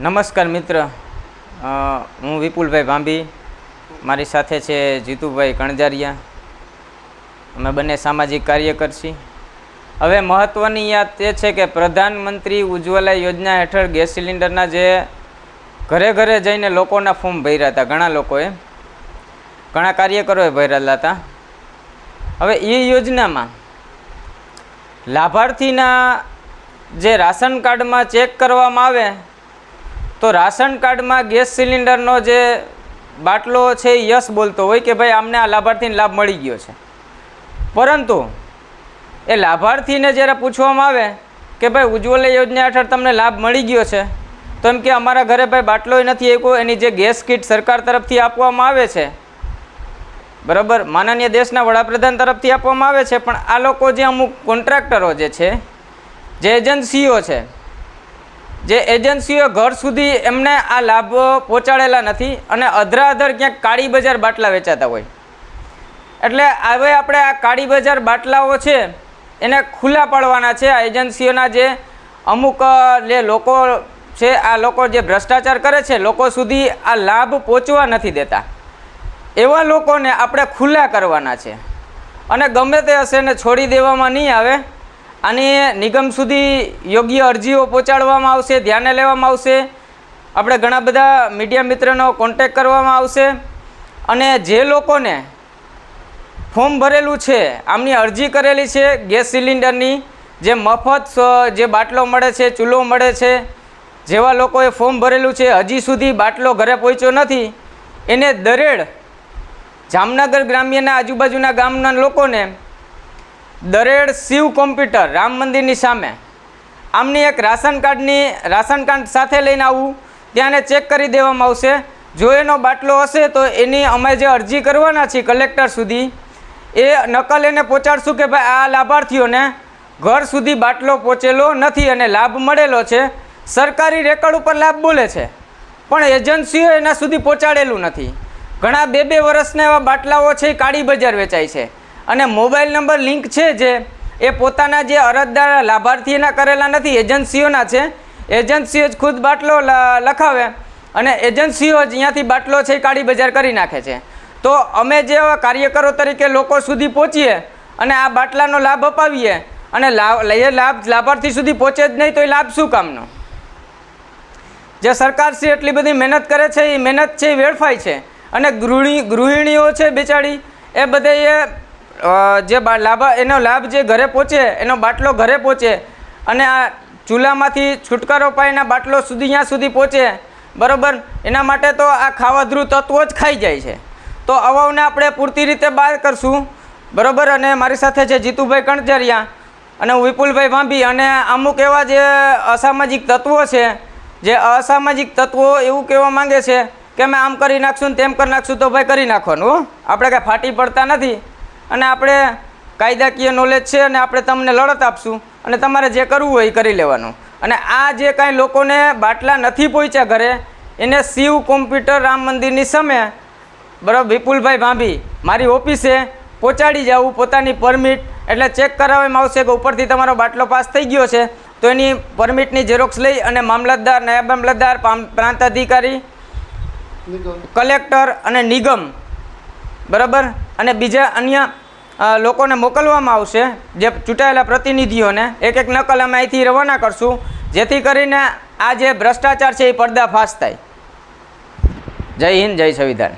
નમસ્કાર મિત્ર. હું વિપુલભાઈ ભાંભી. મારી સાથે છે જીતુભાઈ કણજારિયા. અમે બંને સામાજિક કાર્યકર છીએ હવે મહત્ત્વની યાદ એ છે કે પ્રધાનમંત્રી ઉજ્જવલા યોજના હેઠળ ગેસ સિલિન્ડરના જે ઘરે ઘરે જઈને લોકોના ફોર્મ ભર્યા હતા, ઘણા લોકોએ. ઘણા કાર્યકરોએ ભરેલા હતા. હવે એ યોજનામાં લાભાર્થીના જે રાશન કાર્ડમાં ચેક કરવામાં આવે તો રાશન કાર્ડમાં ગેસ સિલિન્ડરનો જે બાટલો છે એ યસ બોલતો હોય કે ભાઈ આમને આ લાભાર્થીને લાભ મળી ગયો છે. પરંતુ એ લાભાર્થીને જ્યારે પૂછવામાં આવે કે ભાઈ ઉજ્જવલા યોજના હેઠળ તમને લાભ મળી ગયો છે, તો એમ કે અમારા ઘરે ભાઈ બાટલોય નથી એકો એની જે ગેસ કીટ સરકાર તરફથી આપવામાં આવે છે, બરાબર, માનનીય દેશના વડાપ્રધાન તરફથી આપવામાં આવે છે, પણ આ લોકો જે અમુક કોન્ટ્રાક્ટરો જે છે, જે એજન્સીઓ છે જે એજન્સીઓ ઘર સુધી એમને આ લાભ પહોંચાડેલા નથી અને અધરા અધર ક્યાંક કાળી બજાર બાટલા વેચાતા હોય. એટલે હવે આપણે આ કાળી બજાર બાટલાઓ છે, એને ખુલ્લા પાડવાના છે. આ એજન્સીઓના જે અમુક જે લોકો છે, આ લોકો જે ભ્રષ્ટાચાર કરે છે, લોકો સુધી આ લાભ પહોંચવા નથી દેતા. એવા લોકોને આપણે ખુલ્લા કરવાના છે. અને ગમે તે હશે એને છોડી દેવામાં નહીં આવે. આની નિગમ સુધી યોગ્ય અરજીઓ પહોંચાડવામાં આવશે, ધ્યાને લેવામાં આવશે. આપણે ઘણા બધા મીડિયા મિત્રનો કોન્ટેક કરવામાં આવશે. અને જે લોકોને ફોર્મ ભરેલું છે, આમની અરજી કરેલી છે ગેસ સિલિન્ડરની, જે મફત જે બાટલો મળે છે, ચૂલો મળે છે, જેવા લોકોએ ફોર્મ ભરેલું છે, હજી સુધી બાટલો ઘરે પહોંચ્યો નથી. એને દરેડ જામનગર ગ્રામ્યના આજુબાજુના ગામના લોકોને દરેડ શિવ કોમ્પ્યુટર રામ મંદિરની સામે. આમની એક રાશન કાર્ડની, રાશન કાર્ડ સાથે લઈને આવું, ત્યાંને ચેક કરી દેવામાં આવશે. જો એનો બાટલો હશે તો એની અમે જે અરજી કરવાના છીએ કલેક્ટર સુધી, એ નકલ એને પહોંચાડશું કે ભાઈ આ લાભાર્થીઓને ઘર સુધી બાટલો પહોંચેલો નથી અને લાભ મળેલો છે. સરકારી રેકર્ડ ઉપર લાભ બોલે છે. પણ એજન્સીઓ એના સુધી પહોંચાડેલું નથી. ઘણા બે બે વર્ષના એવા બાટલાઓ છે એ કાળી બજાર વેચાય છે. અને મોબાઈલ નંબર લિંક છે જે એ પોતાના જે અરજદાર લાભાર્થીના કરેલા નથી, એજન્સીઓના છે. એજન્સીઓ જ ખુદ બાટલો લખાવે અને એજન્સીઓ જ અહીંયાથી બાટલો છે એ કાળી બજાર કરી નાખે છે. તો અમે જે કાર્યકરો તરીકે લોકો સુધી પહોંચીએ અને આ બાટલાનો લાભ અપાવીએ અને લાભ લાભ, લાભાર્થી સુધી પહોંચે જ નહીં તો એ લાભ શું કામનો? જે સરકાર શ્રી એટલી બધી મહેનત કરે છે, એ મહેનત છે, એ વેડફાય છે. અને ગૃહિણી, ગૃહિણીઓ છે બિચારી, એ બધે એ જે લાભ, એનો લાભ જે ઘરે પહોંચે, એનો બાટલો ઘરે પહોંચે, અને આ ચૂલામાંથી છુટકારો પાયના બાટલો સુધી ત્યાં સુધી પહોંચે, બરાબર? એના માટે તો આ ખાવાધ્રુ તત્વો જ ખાઈ જાય છે. તો અવાઓને આપણે પૂરતી રીતે બહાર કરશું, બરાબર? અને મારી સાથે છે જીતુભાઈ કણજરિયા અને હું વિપુલભાઈ ભાંભી અને અમુક એવા જે અસામાજિક તત્વો છે, જે અસામાજિક તત્વો એવું કહેવા માંગે છે કે અમે આમ કરી નાખશું ને તેમ કરી નાખશું તો ભાઈ કરી નાખવાનું આપણે કાંઈ ફાટી પડતા નથી. અને આપણે કાયદાકીય નોલેજ છે અને આપણે તમને લડત આપશું. અને તમારે જે કરવું હોય એ કરી લેવાનું. અને આ જે કાંઈ લોકોને બાટલા નથી પહોંચ્યા ઘરે એને શિવ કોમ્પ્યુટર રામ મંદિરની સામે બરાબર વિપુલભાઈ ભાંભી મારી ઓફિસે પહોંચાડી જવું પોતાની પરમિટ એટલે ચેક કરાવવામાં આવશે કે ઉપરથી તમારો બાટલો પાસ થઈ ગયો છે તો એની પરમિટની ઝેરોક્સ લઈ અને મામલતદાર નાયબ મામલતદાર પ્રાંત અધિકારી કલેક્ટર અને નિગમ. બરાબર? અને બીજા અન્ય લોકોને મોકલવામાં આવશે, જે ચૂંટાયેલા પ્રતિનિધિઓને એક એક નકલ અમે અહીંથી રવાના કરશું, જેથી કરીને આ જે ભ્રષ્ટાચાર છે એ પર્દાફાશ થાય. જય હિન્દ, જય સંવિધાન.